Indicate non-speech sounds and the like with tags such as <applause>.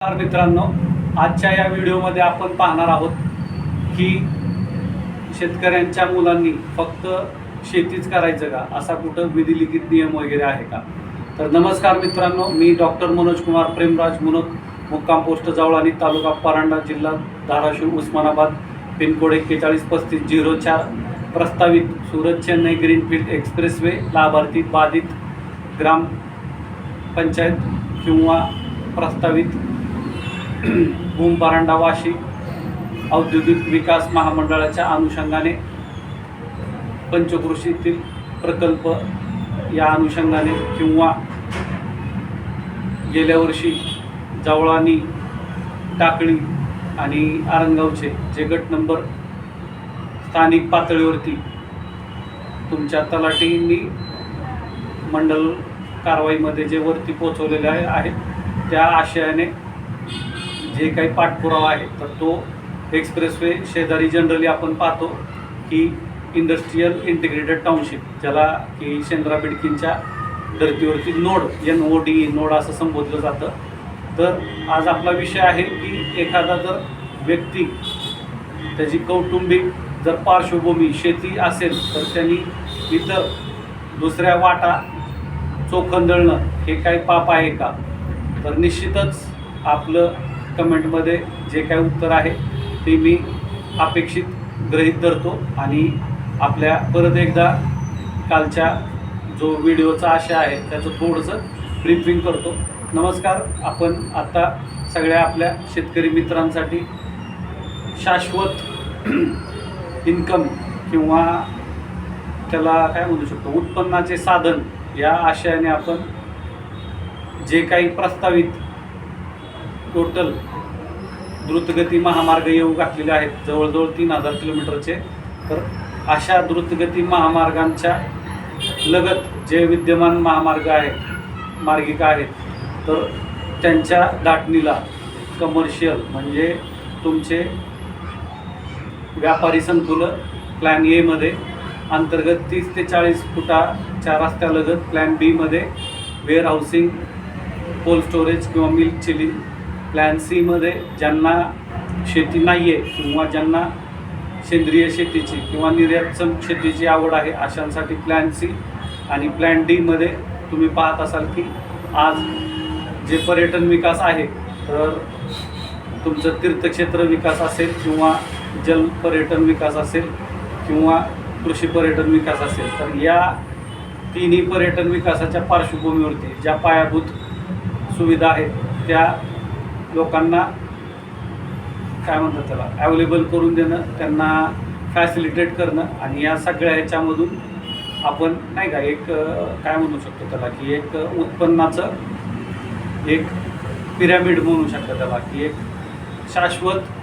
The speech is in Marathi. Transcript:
नमस्कार मित्रांनो आजच्या या व्हिडिओमध्ये आपण पाहणार आहोत की शेतकऱ्यांच्या मुलांनी फक्त शेतीच करायचं का? असा कुठं विधिलिखित नियम वगैरे आहे का? तर नमस्कार मित्रांनो मी डॉक्टर मनोज कुमार प्रेमराज मुनक मुक्काम पोस्ट जवळानी तालुका परांडा जिल्हा धाराशिव उस्मानाबाद पिनकोड एक्केचाळीस पस्तीस झिरो चार प्रस्तावित सुरत चेन्नई ग्रीनफील्ड एक्सप्रेसवे लाभार्थी बाधित ग्राम पंचायत किंवा प्रस्तावित भूम बारांडा वाशी औद्योगिक विकास महामंडळाच्या अनुषंगाने पंचकृषीतील प्रकल्प या अनुषंगाने किंवा गेल्या वर्षी जवळानी टाकळी आणि आरंगावचे जे गट नंबर स्थानिक पातळीवरती तुमच्या तलाठींनी मंडल कारवाईमध्ये जे वरती पोचवलेले आहे आहेत त्या आशयाने जे काही पाठपुरावा आहे तर तो एक्सप्रेसवे शेजारी जनरली आपण पाहतो की इंडस्ट्रीयल इंटिग्रेटेड टाउनशिप ज्याला की शेंद्रा बिडकींच्या धर्तीवरती node N O D node असं संबोधलं जातं. तर आज आपला विषय आहे की एखादा जर व्यक्ती त्याची कौटुंबिक जर पार्श्वभूमी शेती असेल तर त्यांनी इथं दुसऱ्या वाटा चोखंदळणं हे काही पाप आहे का? तर निश्चितच आपलं कमेंटमध्ये जे काही उत्तर आहे ते मी अपेक्षित गृहीत धरतो आणि आपल्या परत एकदा कालच्या जो व्हिडिओचा आशय आहे त्याचं थोडंसं ब्रीफिंग करतो. नमस्कार आपण आत्ता सगळ्या आपल्या शेतकरी मित्रांसाठी शाश्वत <clears throat> इन्कम किंवा त्याला काय म्हणू शकतो उत्पन्नाचे साधन या आशयाने आपण जे काही प्रस्तावित टोटल द्रुतगती महामार्ग येऊ घातलेले आहेत जवळजवळ तीन हजार किलोमीटरचे. तर अशा द्रुतगती महामार्गांच्या लगत जे विद्यमान महामार्ग आहेत मार्गिका आहेत तर त्यांच्या दाटणीला कमर्शियल म्हणजे तुमचे व्यापारी संकुलं प्लॅन एमध्ये अंतर्गत तीस ते चाळीस फुटाच्या रस्त्यालगत प्लॅन बीमध्ये वेअर हाऊसिंग कोल्ड स्टोरेज किंवा मिल्क चिलिंग प्लॅन सीमध्ये ज्यांना शेती नाही आहे किंवा ज्यांना सेंद्रिय शेतीची किंवा निर्यातक्षम शेतीची आवड आहे अशांसाठी प्लॅन सी आणि प्लॅन डीमध्ये तुम्ही पाहत असाल की आज जे पर्यटन विकास आहे तर तुमचं तीर्थक्षेत्र विकास असेल किंवा जल पर्यटन विकास असेल किंवा कृषी पर्यटन विकास असेल तर या तिन्ही पर्यटन विकासाच्या पार्श्वभूमीवरती ज्या पायाभूत सुविधा आहेत त्या लोकांना काय म्हणतात त्याला ॲवेलेबल करून देणं त्यांना फॅसिलिटेट करणं आणि या सगळ्या ह्याच्यामधून आपण नाही का एक काय म्हणू शकतो त्याला की एक उत्पन्नाचं एक पिरॅमिड म्हणू शकतो त्याला की एक शाश्वत